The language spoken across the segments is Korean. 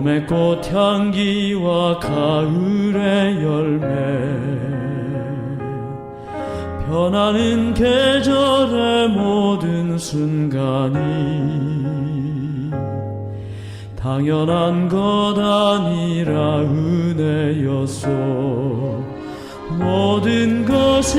봄의 꽃향기와 가을의 열매. 변하는 계절의 모든 순간이 당연한 것 아니라 은혜였소. 모든 것이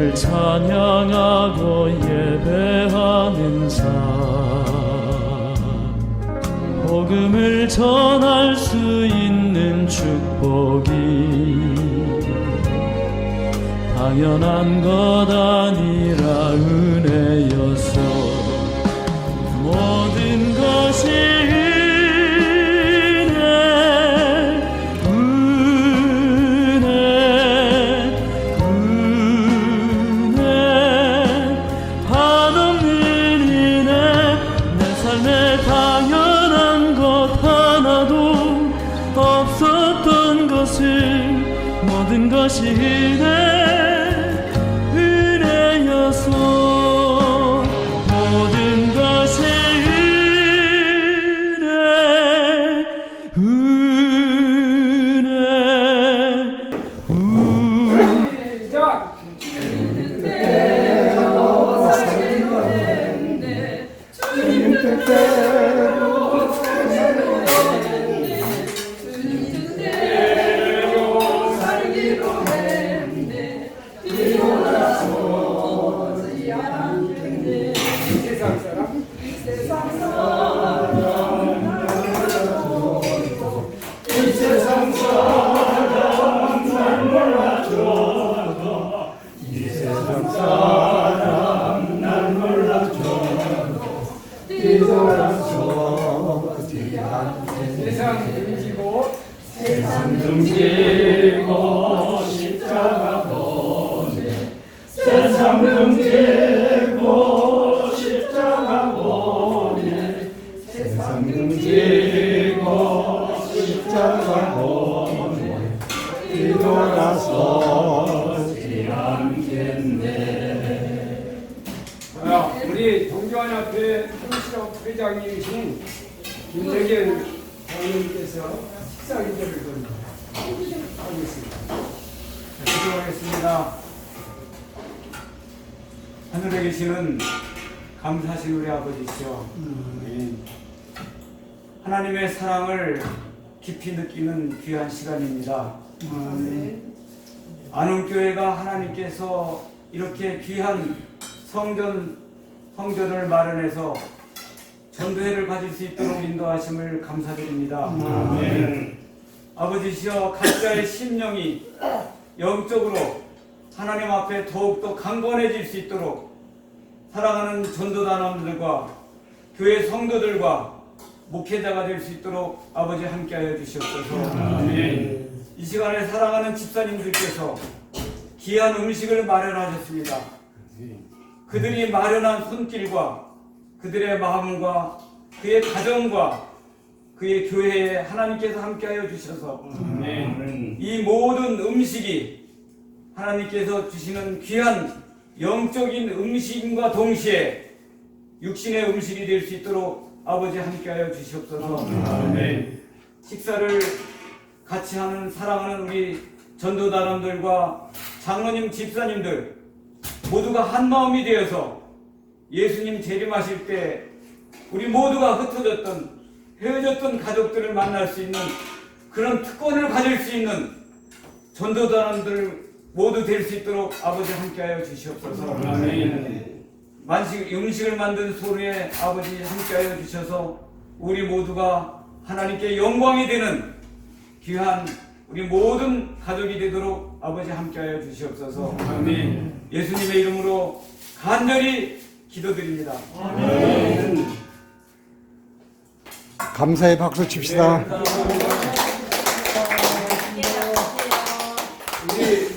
오늘 찬양하고 예배하는 삶 복음을 전할 수 있는 축복이 당연한 것 아니라 은혜였어 모든 것이 세상 뒤돌아서지 않겠네 자, 우리 동교환 앞에 성실업 회장님이신 김대견 장님께서 식사 기도를 좀 하겠습니다. 기도하겠습니다. 하늘에 계시는 감사하신 우리 아버지시여 하나님의 사랑을 깊이 느끼는 귀한 시간입니다. 안흥교회가 하나님께서 이렇게 귀한 성전 성전을 마련해서 전도회를 가질 수 있도록 인도하심을 감사드립니다. 아멘. 아버지시여 각자의 심령이 영적으로 하나님 앞에 더욱더 강건해질 수 있도록 사랑하는 전도단원들과 교회 성도들과 목회자가 될 수 있도록 아버지 함께하여 주시옵소서. 아멘. 이 시간에 사랑하는 집사님들께서 귀한 음식을 마련하셨습니다. 그들이 마련한 손길과 그들의 마음과 그의 가정과 그의 교회에 하나님께서 함께하여 주셔서. 이 모든 음식이 하나님께서 주시는 귀한 영적인 음식과 동시에 육신의 음식이 될 수 있도록 아버지 함께하여 주시옵소서. 식사를 같이 하는 사랑하는 우리 전도단원들과 장로님 집사님들 모두가 한 마음이 되어서 예수님 재림하실 때 우리 모두가 흩어졌던 헤어졌던 가족들을 만날 수 있는 그런 특권을 가질 수 있는 전도단원들 모두 될 수 있도록 아버지 함께하여 주시옵소서. 아멘. 만식 음식을 만든 소리에 아버지 함께하여 주셔서 우리 모두가 하나님께 영광이 되는 귀한 우리 모든 가족이 되도록 아버지 함께하여 주시옵소서. 아멘. 예수님의 이름으로 간절히 기도드립니다. 아멘. 감사의 박수 칩시다. 우리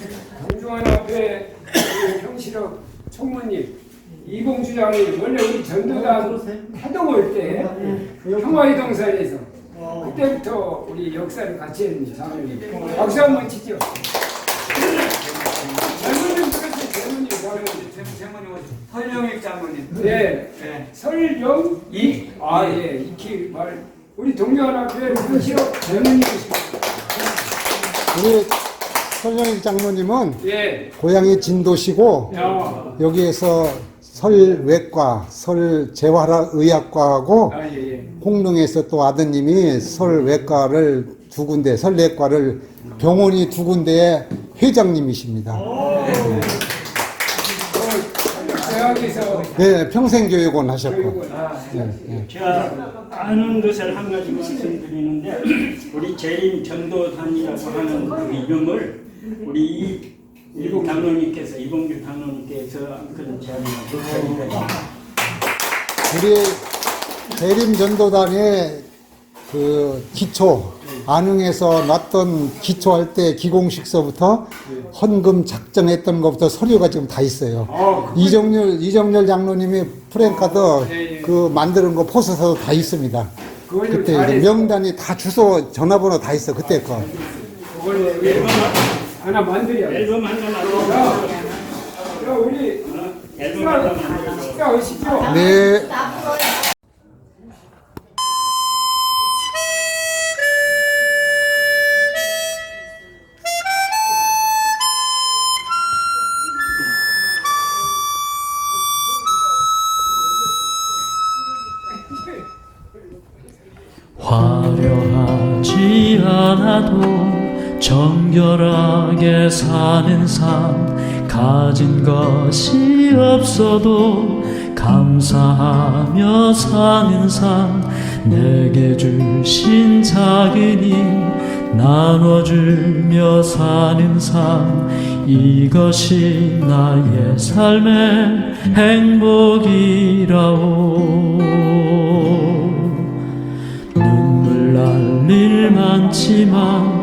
동중환 앞에 형실업 총무님 이봉주장이 원래 우리 전도단 해동올 때 평화이동산에서 그때부터 우리 역사를 같이 했는 장로님 박수 한 번 치죠. 그렇지 장로님 장로님. 재모님 설명익 장모님. 네. 네. 설영 이아 예, 익히 말 우리 동료한 앞에 현실업 장로님이십니다. 우리 설영일 장로님은 예. 고향이 진도시고 야. 여기에서 설외과, 설재활 의학과하고 아 예, 예. 홍릉에서 또 아드님이 설외과를 두 군데, 설내과를 병원이 두 군데의 회장님이십니다. 네, 평생교육원 하셨고. 아, 네, 네. 제가 아는 것을 한 가지 말씀드리는데 우리 재림 전도단이라고 하는 그 이름을 우리 이 이봉 당론님께서 이봉규 당론님께서 그런 제안을 하셨습니다. 우리 대림 전도단의 그 기초 안흥에서 났던 기초할 때 기공식서부터 헌금 작정했던 것부터 서류가 지금 다 있어요. 어, 이정렬 이정렬 장로님이 프랭카드 예, 예. 그 만드는 거 포스터도 다 있습니다. 그때 명단이 다 주소 전화번호 다 있어 그때 거. 그걸 왜 하나 만들어야 돼. 앨범 만들어. 자, 우리 앨범 만들어. 식사 오십시오. 네. 화려하지 않아도 정결 하게 사는 삶 가진 것이 없어도 감사하며 사는 삶 내게 주신 작은 힘 나눠주며 사는 삶 이것이 나의 삶의 행복이라오. 눈물 날 일 많지만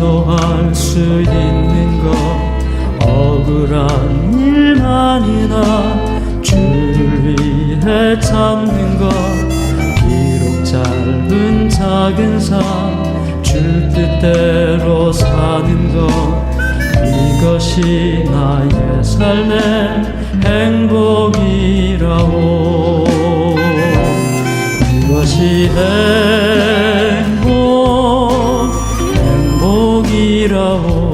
기도할 수 있는 것. 억울한 일만이나 주를 위해 찾는 것. 비록 짧은 작은 삶줄 뜻대로 사는 것. 이것이 나의 삶의 행복이라오 이것이 행 이라고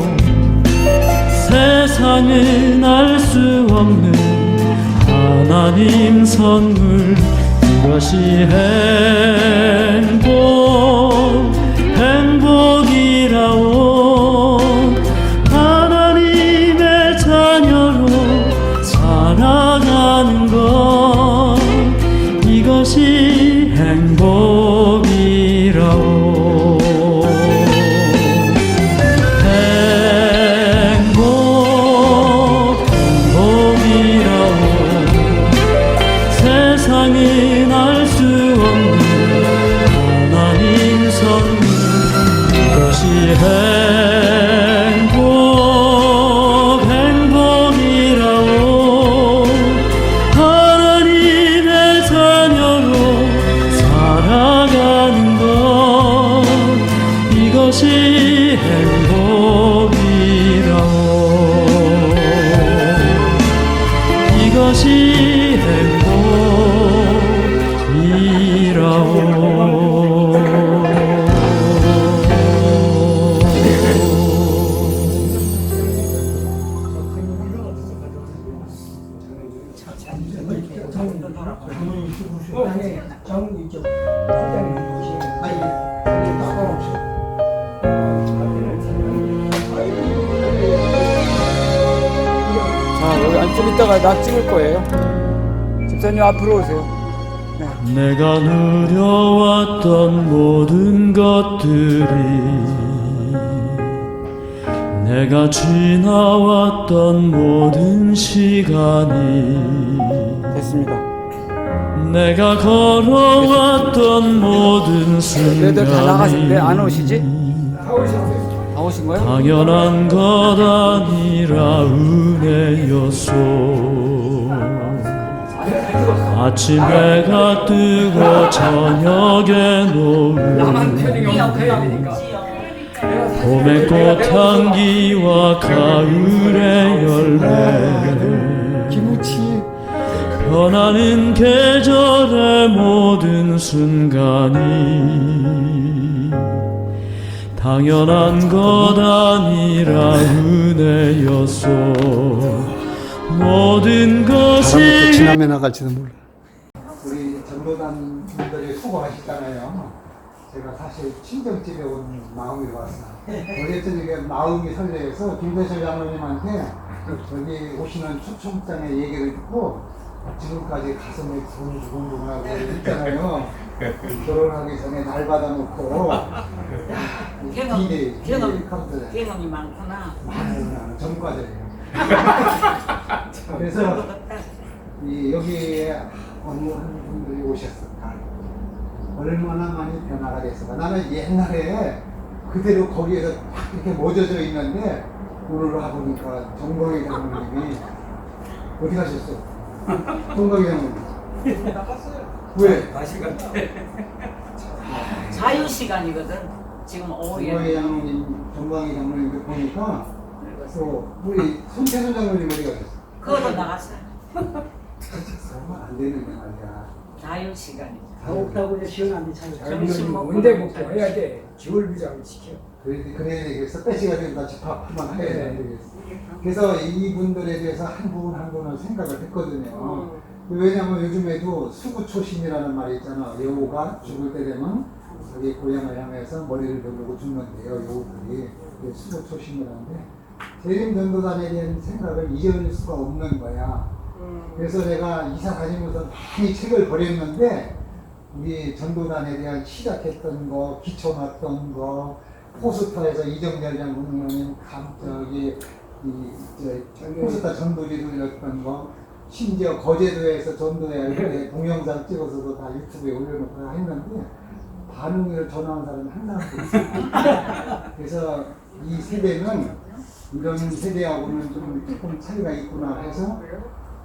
세상은 알 수 없는 하나님 선물 이것이 행 집사님 앞으로 오세요. 내가 누려왔던 모든 것들이 내가 지나왔던 모든 시간이 됐습니다. 내가 걸어왔던 모든 얘들 다 나가셨는데 안 순간이 오시지? 다 오셨어요. 다 오신 거예요? 당연한 것 아니라 은혜였소 아침 해가 뜨고 저녁에 노을. 봄의 꽃향기와 가을의 열매. 변하는 계절의 모든 순간이 당연한 것 아니라 은혜였소 모든 것이 지나면 나갈지도 몰라. 우리 전도단 분들이 수고하셨잖아요. 제가 사실 친정집에 온 마음이 왔어요. 어쨌든 이게 마음이 설레서 김대철 장로님한테 여기 오시는 초청장의 얘기를 듣고 지금까지 가슴이 두근두근두근하고 있잖아요. 결혼하기 전에 날 받아놓고 경험, 디데이, 경험, 디데이 카운트를 경험이 많구나. 많은 전과자예요. 그래서 이 여기에 어느 한 분들이 오셨을까? 얼마나 많이 변화가 됐을까? 나는 옛날에 그대로 거기에서 딱 이렇게 멎어져 있는데 오늘 와 보니까 정광희 장로님이 어디 가셨어? 정광희 장로님. 왜? 다시 갔다. 자유 시간이거든. 지금 정광희 오후에. 장로님, 정광희 장로님 보니까 또 우리 손태선 장로님 어디 가셨어? 그것도 나갔어. 그러면 안 되는데 말이야. 자유 시간이. 더욱더욱 이제 시원한데 참. 점심 먹고 문대 나면 먹고 해야 돼. 지월부장을 지켜. 그래, 그래야 되겠어. 빼시가 된다. 집합만 해야 되겠어. 그래서 이분들에 대해서 한 분 한 분은 생각을 했거든요. 왜냐면 요즘에도 수구초심이라는 말이 있잖아. 여우가 죽을 때 되면 자기 고향을 향해서 머리를 돌리고 죽는데요. 여우들이. 그게 수구초심이라는데 대림 전도단에 대한 생각을 잊을 수가 없는 거야. 그래서 내가 이사 다니면서 많이 책을 버렸는데 우리 전도단에 대한 시작했던 거, 기초 놨던 거, 포스터에서 이정열 장군님 감 저기 이 저, 포스터 올렸던 거, 심지어 거제도에서 전도회 때 동영상 찍어서도 다 유튜브에 올려놓고 했는데 반응을 전화한 사람이 한 사람도 없어요. 그래서 이 세대는 이런 세대하고는 좀 조금 차이가 있구나 해서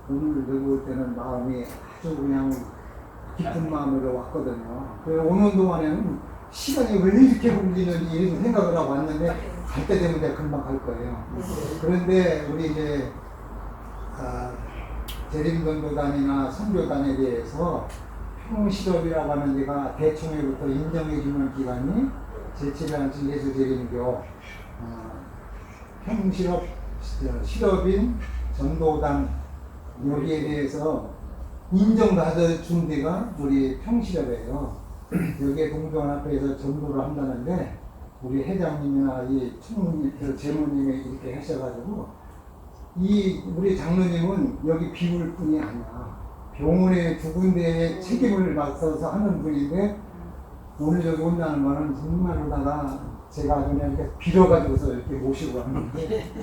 오늘 올 때는 마음이 아주 그냥 깊은 마음으로 왔거든요. 그 오는 동안에는 시간이 왜 이렇게 흘리는지 이런 생각을 하고 왔는데 갈 때 되면 내가 금방 갈 거예요. 그런데 우리 이제 아, 재림전도단이나 선교단에 대해서 평실업이라고 하는 데가 대총회부터 인정해주는 기관이 제7회 예수재림교 어, 평실업 어, 실업인 전도단 여기에 대해서 인정받아준 데가 우리 평실업이에요. 여기에 동조연합회에서 전도를 한다는데 우리 회장님이나 이 총무님, 그 재무님이 이렇게 하셔가지고 이 우리 장로님은 여기 비울 뿐이 아니야. 병원에 두 군데에 책임을 맡아서 하는 분인데 오늘 여기 온다는 거는 정말로다가 제가 그냥 이렇게 빌어가지고서 이렇게 모시고 왔는데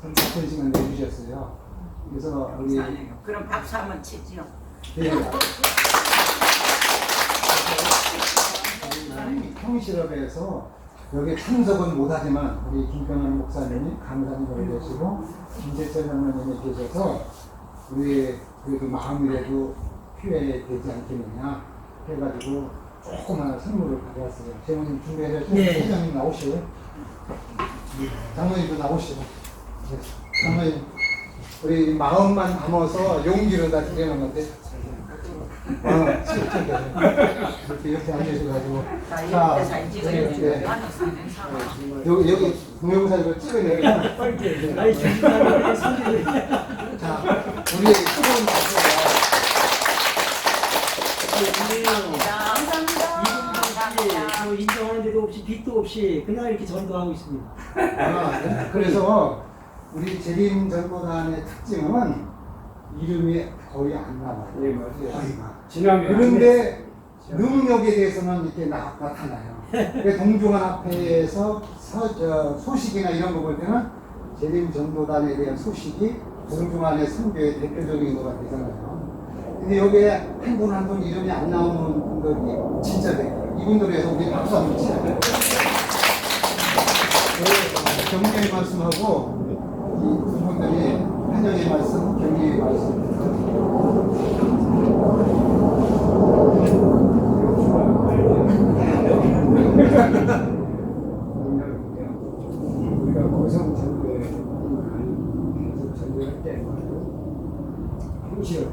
참 바쁜 시간 내주셨어요. 그래서 우리 감사해요. 그럼 박수 한번 치지요. 네. 평실업에서 여기 참석은 못하지만 우리 김병환 목사님이 강사님으로 계시고 김재철 장로님이 계셔서 우리 그래도 마음이라도 필요되지 않겠느냐 해가지고 조그마한 선물을 가져왔어요. 재모님 준비해서 네. 회장님 나오시고 장로님도 나오시고 네. 장로님 우리 마음만 담아서 용기로 다 드리는 건데 어, 이렇게 이렇게 앉으셔가지고 나 자, 네, 네. 사와. 여기 여기 나이 주신다는 손질을 자 우리 수고는 감사합니다. 데도 없이 빚도 없이 그냥 이렇게 전도하고 있습니다. 아, 그래서 우리 재림 전도단의 특징은 이름이 거의 안 나와요. 네, 맞아요. 지나면 그런데 능력에 대해서는 이렇게 나, 나타나요. 그 동중한 앞에서 서, 저, 소식이나 이런 거 볼 때는 재림 전도단에 대한 소식이 동중한의 선교의 대표적인 거가 되잖아요. 근데 여기에 한 분 한 분 이름이 안 나오는 분들이 진짜 돼요. 이분들에 해서 우리 박수 한번 치자. 그 격려의 말씀하고 이두 분들이 환영의 말씀, 격려의 말씀. 우리가 고성 전도에 계속 전도할 때 형식에서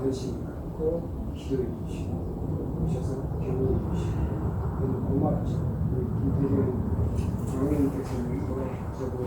관심 갖고 기도해 주시고 오셔서 격려해 주시고 너무 고맙죠. 우리 김대중 장로님께서는 이거 저도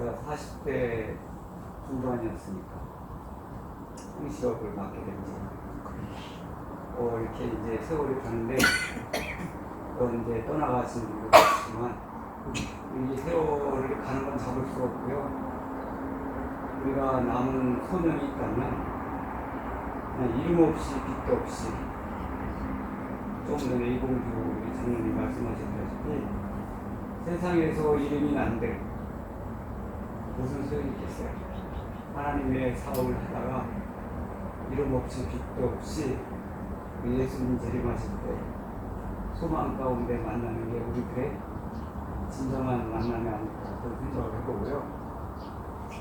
제가 40대 중반이었으니까 홍실업을 맡게 된 지. 어, 이렇게 이제 세월이 가는데, 또 이제 떠나가신 분들도 있지만, 이 세월을 가는 건 잡을 수 없고요. 우리가 남은 소년이 있다면, 이름 없이 빛도 없이 조금 전에 우리 장로님 말씀하셨다시피 세상에서 이름이 난데 무슨 소용이 있겠어요? 하나님 의 사업을 하다가 이름 없이 빛도 없이 예수님 재림하실 때 소망 가운데 만나는 게 우리들의 진정한 만남이 아닐까 그런 생각을 해보고요.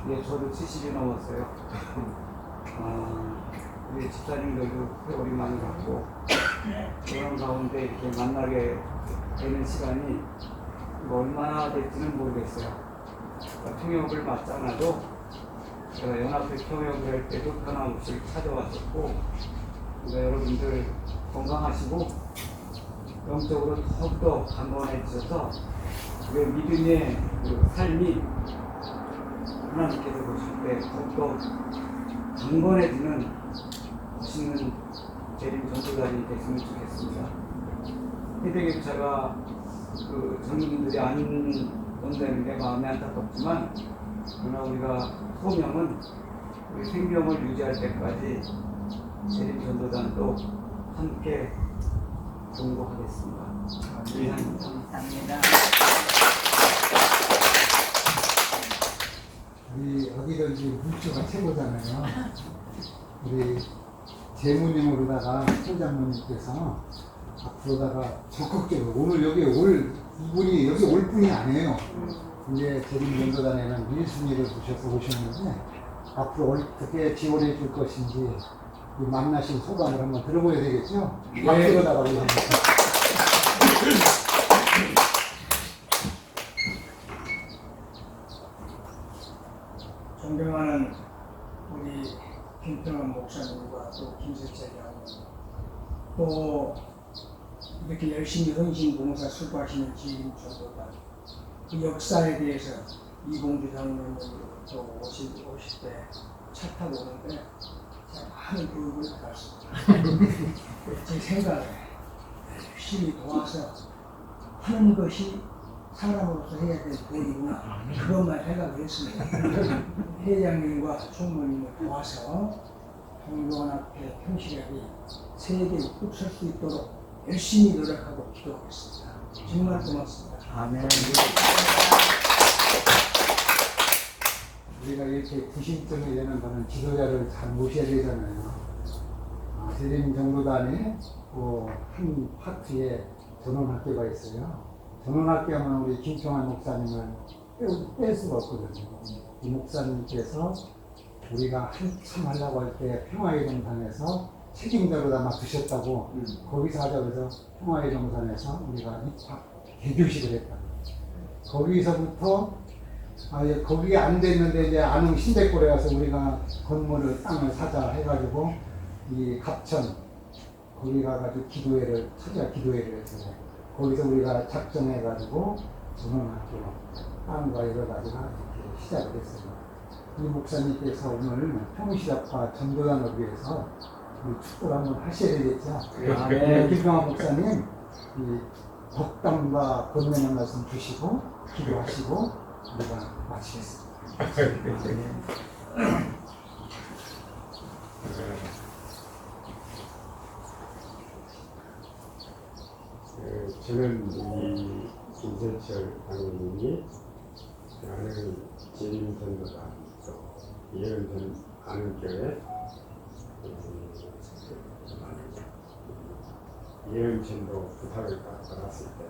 예, 저도 70이 넘었어요. 아, 우리 집사님들도 세월이 많이 갔고 그런 가운데 이렇게 만나게 되는 시간이 뭐 얼마나 될지는 모르겠어요. 통역을 맡지 않아도 제가 연합회 통역을 할 때도 변함없이 찾아왔었고 그러니까 여러분들 건강하시고 영적으로 더욱더 강건해지셔서 우리의 믿음의 그 삶이 하나님께서 보실 때 더욱더 강건해지는 멋있는 재림 전도단이 됐으면 좋겠습니다. 해대교차가 그 젊은이들이 안 온다는 게 마음이 안타깝지만 그러나 우리가 소명은 우리 생명을 유지할 때까지 재림 전도단도 함께 공부하겠습니다. 이상입니다. 감사합니다. 우리 어디든지 물주가 최고잖아요. 우리 재무님으로다가 총장님께서 앞으로다가 적극적으로 오늘 여기 올 이분이 여기 올 분이 아니에요. 이제 재림연도단에는 1순위를 두셔서 오셨는데 앞으로 어떻게 지원해 줄 것인지 이 만나신 소감을 한번 들어보야 되겠죠? 박수로다가 우리 한번. 존경하는 우리 김평환 목사님과 또 김석철 장로님 또 이렇게 열심히 헌신 봉사 수고하시는 지인 전도단 그 역사에 대해서 이봉주 장로님 또 오실, 오실 때 차 타고 오는데 제가 많은 교육을 받았습니다. 제 생각에 열심히 도와서 하는 것이 사람으로서 해야 될 도리구나 그것만 생각을 했습니다. 회장님과 총무님을 도와서 동료원합회 평시력이 세계 욱설 수 있도록 열심히 노력하고 기도하겠습니다. 정말 고맙습니다. 아멘. 우리가 이렇게 구심점이 되는 거는 지도자를 잘 모셔야 되잖아요. 아, 재림 정도단에 그한 파트에 전원학교가 있어요. 전원학교 하면 우리 김평환 목사님을 빼- 뺄 수가 없거든요. 이 목사님께서 우리가 한참 하려고 할 때 평화의 동산에서 책임자로다 맡으셨다고 거기서 하자 그래서 평화의 동산에서 우리가 입학 개교식을 했다. 거기서부터 아, 예, 거기 안 됐는데 이제 안흥 신대골에 가서 우리가 건물을 땅을 사자 해가지고 이 갑천 거기 가가지고 기도회를 찾아 기도회를 했어요. 거기서 우리가 작정해가지고 전원학교 땅과 여러 가지가 이렇게 시작을 했어요. 이 목사님께서 오늘 평시작과 전도단을 위해서 축도를 한번 하셔야 되겠죠. 네, 김평환 목사님 이 덕담과 권면의 말씀 주시고 기도하시고 우리가 마치겠습니다. 그, 저는 우리 김세철 당원님이 아는 재림전도다 또 예언전 아는 교회 음, 예언전도 부탁을 받- 받았을 때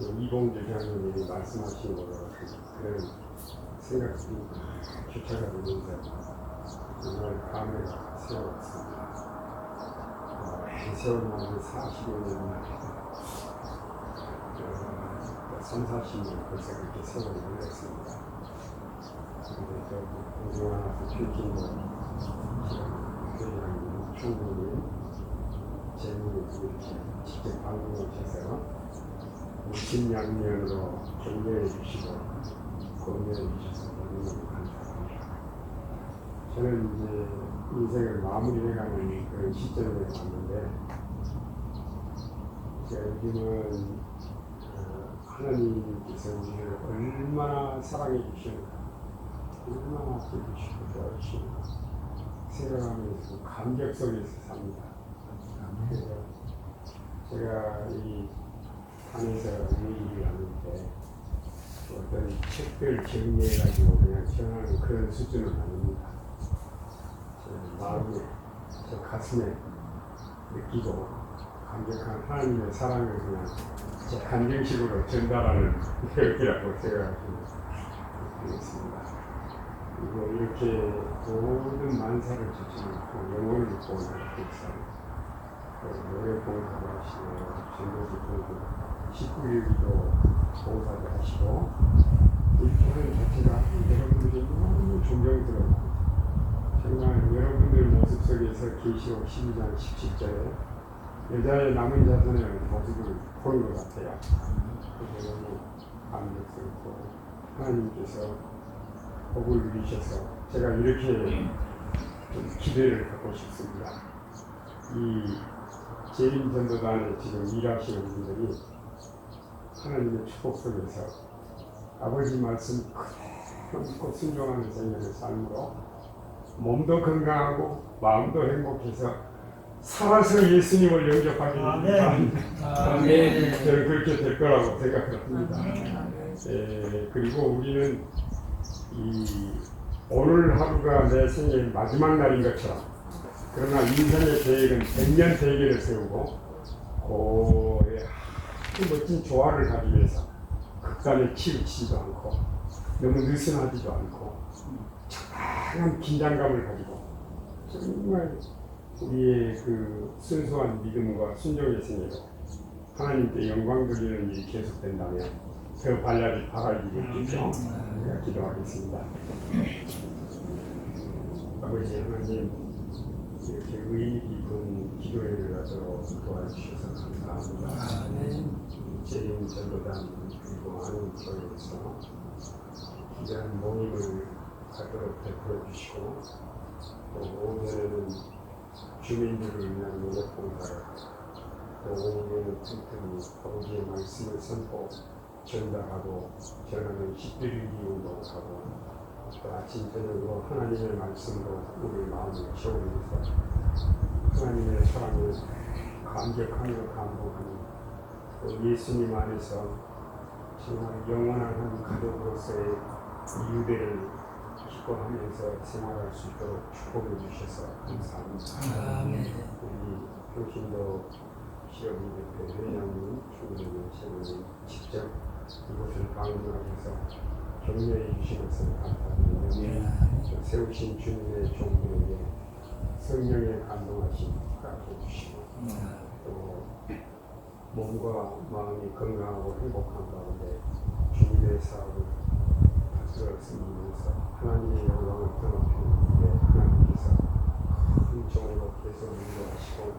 이봉주 장로님이 말씀하신 거로 그런 생각이 교차가 되면서 정말 감을 세워봤습니다. 세월만이 40여 년 3, 40년 벌써 그렇게 세월이 흘렀습니다. 근데 또 공중하나 부출진도 교회랑 총무님, 이렇게 직접 방문하셔서 무심양면으로 격려해 주시고 권유해 주셔서 너무너무 감사합니다. 저는 이제 인생을 마무리해가는 그런 시점에 왔는데 제가 요즘은 어, 하나님께서 우리를 얼마나 사랑해 주시는가 얼마나 즐기시고 좋아하시는가 생각하면서 감격 속에서 삽니다. 그래서 제가 이 산에서 일을 하는 때 어떤 책들 정리해가지고 그냥 전하는 그런 수준은 아닙니다. 저 마음에, 저 가슴에 느끼고 감격한 하나님의 사랑을 그냥 제 간증식으로 전달하는 되겠습니다. 그리고 이렇게 모든 만사를 지키고 영혼을 보는 목사님, 노래 봉사하시고 전도지 공부, 19일도 봉사를 하시고 이 교회 자체가 여러분들이 너무 존경스러워 정말 여러분들 모습 속에서 계시록 12장 17절에 여자의 남은 자손의 모습을 보는 것 같아요. 그게 너무 감격스럽고 하나님께서 복을 누리셔서 제가 이렇게 좀 기대를 갖고 싶습니다. 이 재림 전도단에 지금 일하시는 분들이 하나님의 축복 속에서 아버지 말씀 그대로 믿고 순종하는 생활의 삶으로 몸도 건강하고 마음도 행복해서 살아서 예수님을 영접하게 됩니다. 네. 저는 그렇게 될 거라고 생각합니다. 예, 그리고 우리는 이 오늘 하루가 내 생의 마지막 날인 것처럼 그러나 인생의 계획은 100년 대계를 세우고 고의 아주 멋진 조화를 가기 위해서 극단에 치우치지도 않고 너무 느슨하지도 않고 적당한 긴장감을 가지고 정말 우리의 그 순수한 믿음과 순종의 생애로 하나님께 영광 돌리는 일이 계속된다면 그 발랄이 바랄 일이 있겠죠. 우리가 기도하겠습니다. 아버지 하나님 이렇게 깊은 기도회를 하도록 도와주셔서 감사합니다. 재림 전도단 그리고 많은 교회에서 귀한 모임을 하도록 베풀어 주시고 또 오후에는 주민들을 위한 노력 봉사를 또 오후에는 틈틈이 아버지의 말씀을 선포 전달하고 전하는 11일기 운동하고 또 아침 저녁으로 하나님의 말씀으로 우리 마음을 채우면서 하나님의 사랑을 감격하며 또 예수님 안에서 정말 영원한 한 가족으로서의 유대를 기뻐하면서 생활할 수 있도록 축복해 주셔서 감사합니다. 우리 교신도 시험이 대표 회장님, 총장님, 세우님 직접 이곳을 방문하셔서 격려해 주시면서 감사드리며 또 세우신 주님의 종들에게 성령의 감동하심 갖게 주시고 또 몸과 마음이 건강하고 행복한 가운데 주님의 사업을 다스려 섬기면서 하나님의 영광을 드높이는 일에 하나님께서 큰 종으로 계속 인도하시고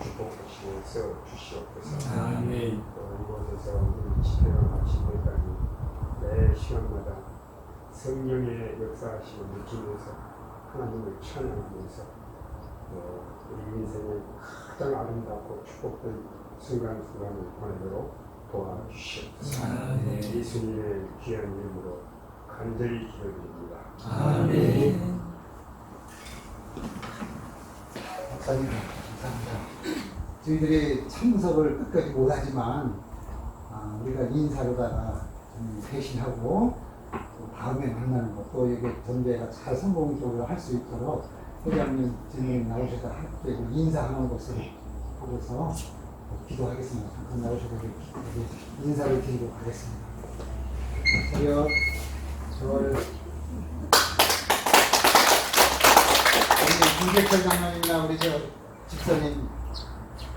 축복하시고 세워주시옵소서. 아멘. 또 이곳에서 우리 집회가 시간마다 성령의 역사하심을 느끼면서 하나님을 찬양하면서 또 우리 인생의 가장 아름답고 축복된 순간순간을 보내도록 도와주시옵소서 예수님의 귀한 이름으로 간절히 기도드립니다. 아멘. 박사님 감사합니다. 저희들이 참석을 끝까지 못하지만 아, 우리가 인사로다가 좀 대신하고 또 다음에 만나는 것또 이게 전대가 잘 성공적으로 할 수 있도록 회장님, 진님 나오셔서 함께 인사하는 것을 보고서 기도하겠습니다. 잠깐 나오셔서 인사를 드리고 가겠습니다. 저요, 저를 우리 김재철 장로님이나 우리 저 집사님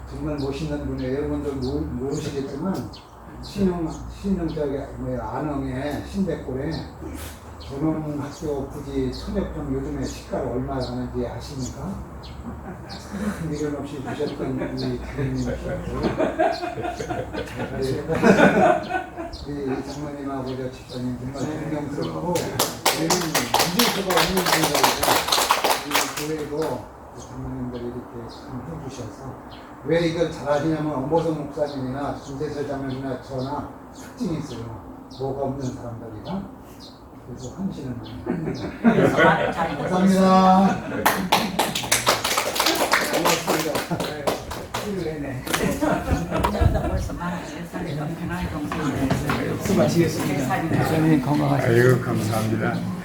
정말 멋있는 분이에요. 여러분들 모르, 모르시겠지만 신흥 신흥 저기 뭐야 안흥에 신백골에 전원학교 부지 천엽점 요즘에 시가가 얼마 하는지 아십니까? 미련 없이 주셨던 우리 주님이시고 우리 장로님하고 저 집사님 정말 존경스럽고 우리는 믿을 수가 없는 분이라고 이 교회도 장로님들이 이렇게 참 해주셔서 왜 이걸 잘하시냐면 엄보성 목사님이나 김대설 장로님이나 저나 특징이 있어요. 뭐가 없는 사람들이라 그래서 한시는 감사합니다. 네. 좀 수고하시겠습니다. 네 아유 감사합니다.